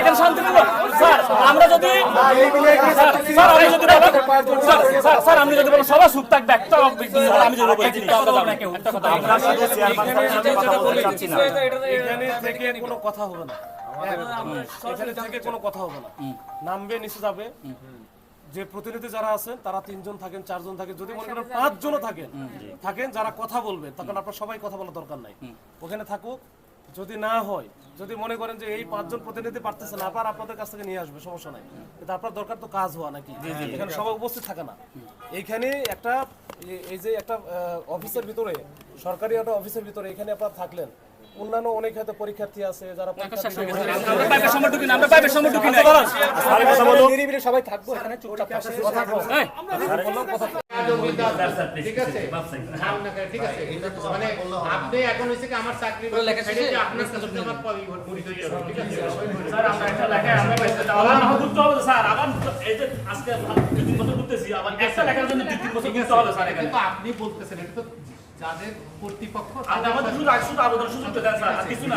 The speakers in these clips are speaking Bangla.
এখানে শান্তি দেবো স্যার আমরা যদি স্যার স্যার আমি যদি বলেন স্যার স্যার আমি যদি বলেন সবাই সুখ থাকবে একটা আমি যদি বলি এখানে থেকে কথা হবে না। এখানে থেকে কোনো কথা হবে না। নামবে নিচে যাবে। যে প্রতিনিধি যারা আছেন তারা তিনজন থাকেন চারজন থাকেন। যদি মনে করেন পাঁচজনও থাকেন থাকেন যারা কথা বলবেন তখন আপনার সবাই কথা বলার দরকার নাই। ওখানে থাকুক যদি না হয় যদি মনে করেন যে এই পাঁচজন প্রতিনিধি পারতেছে না আবার আপনাদের কাছ থেকে নিয়ে আসবে সমস্যা নাই। কিন্তু আপনার দরকার তো কাজ হওয়া নাকি? এখানে সবাই উপস্থিত থাকে না। এইখানে একটা এই- যে একটা অফিসের ভিতরে সরকারি একটা অফিসের ভিতরে এখানে আপনারা থাকলেন অন্যান্য অনেক হয়তো পরীক্ষার্থী আছে যারা না নিরিবিলি সবাই থাকব। এখানে চুপচাপ কথা বলব। এই, ঠিক আছে? নাম না করে, ঠিক আছে। মানে আপনি এখন হইছে কি আমার চাকরি লেখা দিয়ে আপনার কাছে আমার পরিচয় ঠিক আছে? স্যার আমরা একটা লেখায় আমরা আবার না হবে স্যার। আবার এই যে আজকে দুই তিন বছর ঘুরতেছি আবার একটা লেখার জন্য দুই তিন বছর ঘুরতে হবে স্যার কিন্তু আপনি বলতেছেন এটা তো যাদের কর্তৃপক্ষ আর আমাদের শুধু শুধু আবেদন সুযোগ দেন স্যার কিছু না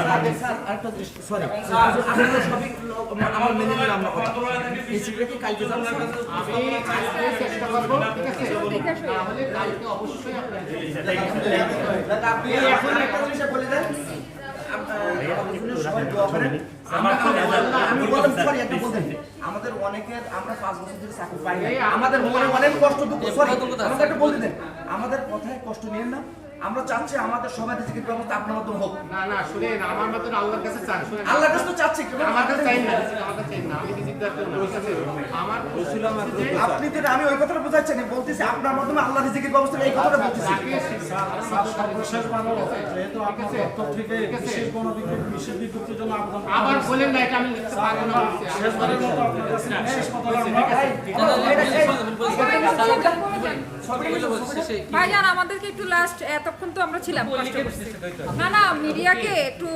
আমি কালকে চেষ্টা করব ঠিক আছে তাহলে কালকে অবশ্যই আপনার আপনি এখন একটা জিনিস বলে দেন বললাম সরি একটা বলতেন আমাদের অনেকের আমরা পাঁচ বছর ধরে চাকরি পাই আমাদের মনে অনেক কষ্ট দুঃখ আমাদের একটা বলতে আমাদের কথায় কষ্ট নেন না। আমরা চাচ্ছি আমাদের সবাই টিকিট ব্যবস্থা আপনার মতো হোক। না না শুনেন আমার মতন আল্লাহর কাছে চান শুনেন। আল্লাহর কাছে তো চাচ্ছি কিন্তু আমার কাছে চাই না আমার কাছে চাই না আমি রিজিকদার করি না ঠিক আছে? আমার আপনি তো আমি ওই কথাটা বোঝাচ্ছি না বলতেছি আপনার মাধ্যমে আল্লাহ রিজিকের ব্যবস্থা এই কথাটা বলতেছি আবার বলেন না এটা আমি লিখতে পারব না। শেষবারের মতো আপনার কাছে শেষ কথা বলছি। ভাইজান আমাদেরকে একটু লাস্ট এতক্ষণ তো আমরা ছিলাম না না মিডিয়াকে একটু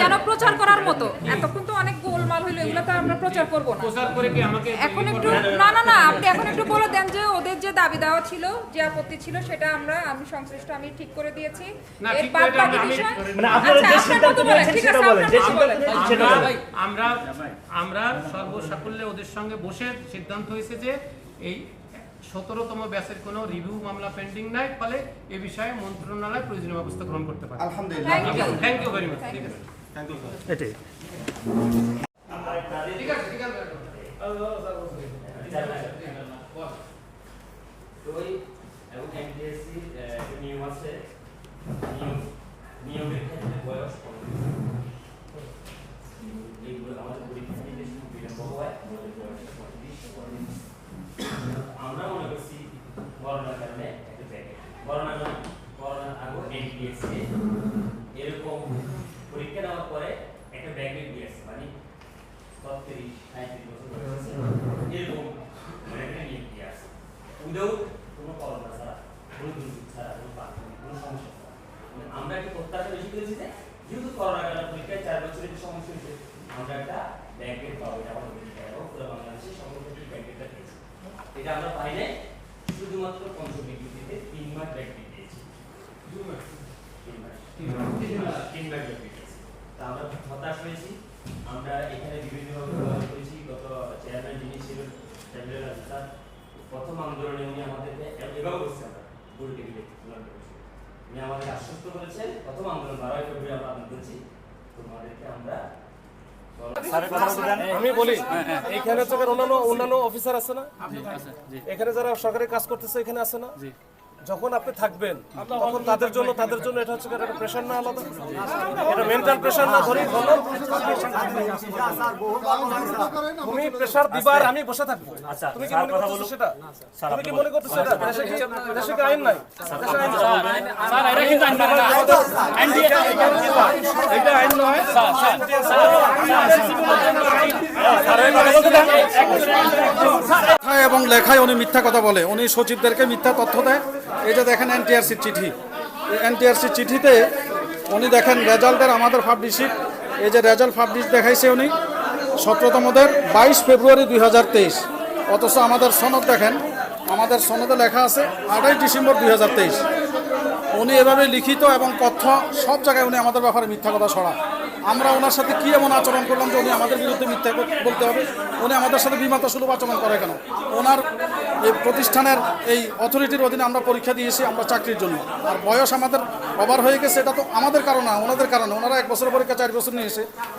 যেন প্রচার করার মতো। এতক্ষণ তো অনেক গোলমাল হইল এগুলো তো আমরা প্রচার করব না। প্রচার করে কি আমাকে এখন একটু না না না আপনি এখন একটু বলে দেন যে ওদের যে দাবি দেওয়া ছিল যে আপত্তি ছিল সেটা আমরা আমি সংশ্লিষ্ট আমি ঠিক করে দিয়েছি। এর বাদ বাকি বিষয় মানে আচ্ছা। আমরা আমরা সর্বসাকুল্যে ওদের সঙ্গে বসে সিদ্ধান্ত হয়েছে যে এই সতেরোতম ব্যাচের কোন রিভিউ মামলা পেন্ডিং নাই ফলে এ বিষয়ে মন্ত্রণালয় প্রয়োজনীয় ব্যবস্থা গ্রহণ করতে পারে। আলহামদুলিল্লাহ। থ্যাংক ইউ ভেরি মাচ ঠিক আছে এটাই। ঠিক আছে ঠিক আছে ওই এবং এমডিএসসি নিয়ম আছে নিয়ম নিয়মের ক্ষেত্রে বয়স কম এইগুলো আমাদের পরীক্ষা নিতে একটু বিলম্ব হয় আমাদের বয়স পঁয়ত্রিশ পঁয়ত্রিশ আমরা মনে করছি করোনার কারণে একটা ব্যাগে করোনার কারণে এরকম পরীক্ষা দেওয়ার পরে একটা ব্যাগে মানে মানে করোনা মানে আমরা একটা বেশি যেহেতু পরীক্ষায় চার বছরের একটা পাবো, এটা পেয়েছি এটা আমরা পাই নাই, শুধুমাত্র পঞ্চম বিজ্ঞপ্তিতে তিন মাস মাস তা আমরা হতাশ হয়েছি আমরা এখানে বিভিন্নভাবে ব্যবহার করেছি গত চেয়ারম্যান যিনি ছিলেন প্রথম আন্দোলনে উনি আমাদেরকে এ- এভাবে করছে আমরা টেবিলে উনি আমাদের আশ্বস্ত করেছেন প্রথম আন্দোলন বারোই ফেব্রুয়ারি আমরা আন্দোলন করেছি তোমাদেরকে আমরা আমি বলি এখানে তো অন্যান্য অন্যান্য অফিসার আছে না? এখানে যারা সরকারি কাজ করতেছে এখানে আছে না? যখন আপনি থাকবেন তখন তাদের জন্য তাদের জন্য এটা হচ্ছে একটা প্রেশার না আলাদা এটা মেন্টাল প্রেশার না ধরি বলো তুমি প্রেশার দিবার আমি বসে থাকব আচ্ছা, তুমি কি মনে বলুন। সেটা তুমি কি মনে করতেছো এটা দেশে কি দেশে কি আইন নাই দেশে আইন নাই। স্যার এটা কিন্তু আইন মানে না আইন দিয়ে এটা আইন নয় স্যার স্যার স্যার দেন। কথায় এবং লেখায় উনি মিথ্যা কথা বলে। উনি সচিবদেরকে মিথ্যা তথ্য দেয়। এই যে দেখেন এনটিআরসির চিঠি। এনটিআরসির চিঠিতে উনি দেখেন রেজাল্টের আমাদের পাবলিশিট এই যে রেজাল্ট পাবলিশ দেখাইছে উনি সতেরোতমদের বাইশ ফেব্রুয়ারি দুই হাজার তেইশ। অথচ আমাদের সনদ দেখেন, আমাদের সনদে লেখা আছে আঠাশ ডিসেম্বর দুই হাজার তেইশ। উনি এভাবে লিখিত এবং তথ্য সব জায়গায় উনি আমাদের ব্যাপারে মিথ্যা কথা ছড়া আমরা ওনার সাথে কী এমন আচরণ করলাম যে উনি আমাদের বিরুদ্ধে মিথ্যা বলতে হবে? উনি আমাদের সাথে বিমাতা সুলভ আচরণ করে কেন? ওনার এই প্রতিষ্ঠানের এই অথরিটির অধীনে আমরা পরীক্ষা দিয়েছি আমরা চাকরির জন্য। আর বয়স আমাদের ওভার হয়ে গেছে, এটা তো আমাদের কারণে ওনাদের কারণে ওনারা এক বছর পরীক্ষা, চার বছর নিয়ে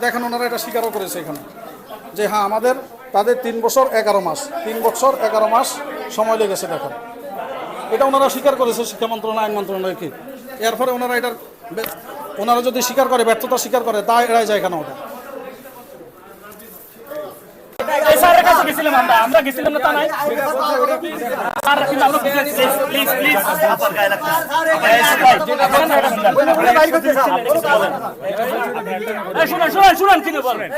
দেখেন ওনারা এটা স্বীকারও করেছে এখানে। যে হ্যাঁ আমাদের, তাদের তিন বছর, এগারো মাস। তিন বছর, এগারো মাস সময় লেগেছে দেখেন। এটা ওনারা স্বীকার করেছে শিক্ষা মন্ত্রণালয়, আইন মন্ত্রণালয়কে এর ফলে ওনারা এটার ওনারা যদি স্বীকার করে ব্যর্থতা স্বীকার করে তা এড়াই যায় কেন ওটা? কাছে গেছিলাম আমরা আমরা গেছিলাম না তা নাই স্যার কিন্তু আমরা প্লিজ প্লিজ শুনুন শুনুন শুনুন কিন্তু বলেন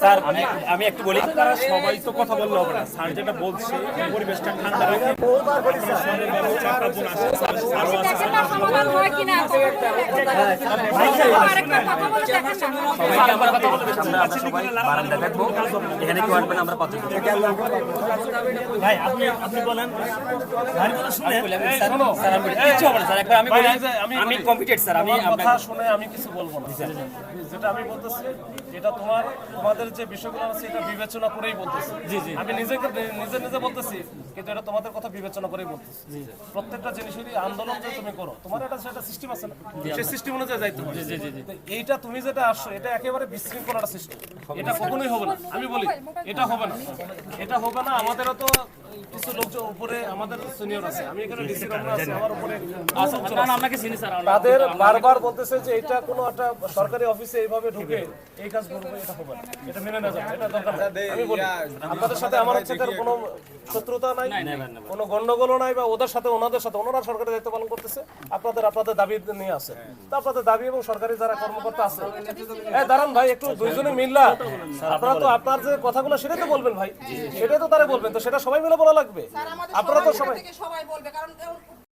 স্যার আমি আমি একটু বলি তারা সবাই তো কথা বললে হবে না। স্যার যেটা বলছে পরিবেশটা ঠান্ডা রাখি। দেখেন সমাধান হয় কিনা? কথা বলে দেখেন না বারান্দা দেখব এখানে কেউ আসবেন আমরা পাচ্ছি ভাই আপনি আপনি বলেন। ভাই কথা শুনে। স্যার আমি কম্পিটেড স্যার কথা শুনে আমি কিছু বলব না যেটা আমি বলতেছি এটা তোমার তোমাদের যে বিষয়গুলো আছে এটা বিবেচনা করেই বলতেছি। জি জি। আমি নিজেকে নিজে নিজে বলতেছি কিন্তু এটা তোমাদের কথা বিবেচনা করেই বলতেছি। প্রত্যেকটা জিনিসেরই আন্দোলন যে তুমি করো তোমার একটা সেটা সিস্টেম আছে না? সেই সিস্টেম অনুযায়ী যাইতে হবে জি জি জি এইটা তুমি যেটা আসছো এটা একেবারে বিশৃঙ্খলার একটা সিস্টেম এটা কখনোই হবে না। আমি বলি এটা হবে না। এটা হবে না আমাদেরও তো কিছু লোক যে উপরে আমাদের সিনিয়র আছে। আমি এখানে ডিসি আছে আমার উপরে আপনাকে চিনি স্যার তাদের বারবার বলতেছে যে এটা কোনো একটা সরকারি অফিসে এইভাবে ঢুকে এই কাজ করবে এটা হবে না। এটা মেনে না যাবে এটা দরকার আমি বলি আপনাদের সাথে আমার হচ্ছে এটার কোনো শত্রুতা নাই কোনো গন্ডগোলও নাই বা ওদের সাথে ওনাদের সাথে ওনারা সরকারি দায়িত্ব পালন করতেছে আপনাদের আপনাদের দাবি নিয়ে আছে। তো আপনাদের দাবি এবং সরকারি যারা কর্মকর্তা আছে এই দাঁড়ান ভাই একটু দুইজনে মিল্লা। আপনারা তো আপনার যে কথাগুলো সেটাই তো বলবেন ভাই। সেটাই তো তারা বলবেন তো সেটা সবাই মিলে বলা লাগবে। আপনারা তো সবাই সবাই বলবে কারণ